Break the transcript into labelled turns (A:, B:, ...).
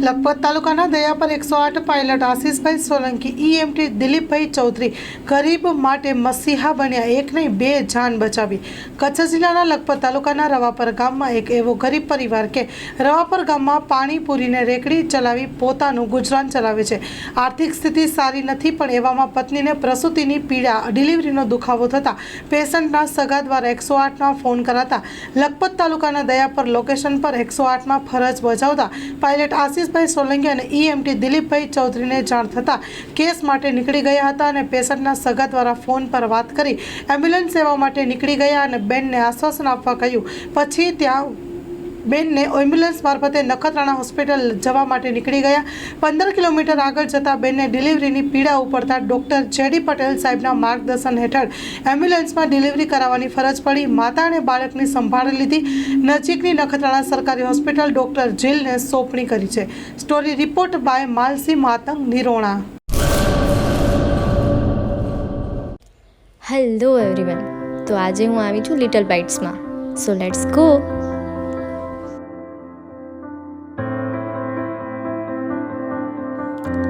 A: લખપત તાલુકાના દયાપર એકસો આઠ પાયલટ આશીષભાઈ સોલંકી ઈએમટી દિલીપભાઈ ચૌધરી ગરીબ માટે મસીહા બન્યા, એક નહીં, બે જાન બચાવી. કચ્છ જિલ્લાના લખપત તાલુકાના રવાપર ગામમાં એક એવો ગરીબ પરિવાર કે રવાપર ગામમાં પાણી પૂરીને રેકડી ચલાવી પોતાનું ગુજરાન ચલાવે છે. આર્થિક સ્થિતિ સારી નથી, પણ એવામાં પત્નીને પ્રસૂતિની પીડા, ડિલિવરીનો દુખાવો થતાં પેશન્ટના સગા દ્વારા એકસો આઠમાં ફોન કરાતા લખપત તાલુકાના દયાપર લોકેશન પર એકસો આઠમાં ફરજ બજાવતા પાયલટ આશીષભાઈ સોલંકી અને ઈએમટી દિલીપભાઈ ચૌધરીને જાણ થતાં કેસ માટે નીકળી ગયા હતા અને પેશન્ટના સગા દ્વારા ફોન પર વાત કરી એમ્બ્યુલન્સ સેવા માટે નીકળી ગયા અને બેનને આશ્વાસન આપવા કહ્યું. પછી ત્યાં બેનને એમ્બ્યુલન્સ મારફતે નખત્રાણા હોસ્પિટલ જવા માટે નીકળી ગયા. પંદર કિલોમીટર આગળ જતાં બેનને ડિલિવરીની પીડા ઉપડતા ડૉક્ટર જેડી પટેલ સાહેબના માર્ગદર્શન હેઠળ એમ્બ્યુલન્સમાં ડિલિવરી કરાવવાની ફરજ પડી. માતા અને બાળકની સંભાળ લીધી. નજીકની નખત્રાણા સરકારી હોસ્પિટલ ડૉક્ટર જીલને સોંપણી કરી છે. Story report by Malsi Matang, Nirona.
B: Hello everyone તો આજે હું આવી છું લિટલ બાઇટ્સમાં સો લેટ્સ ગો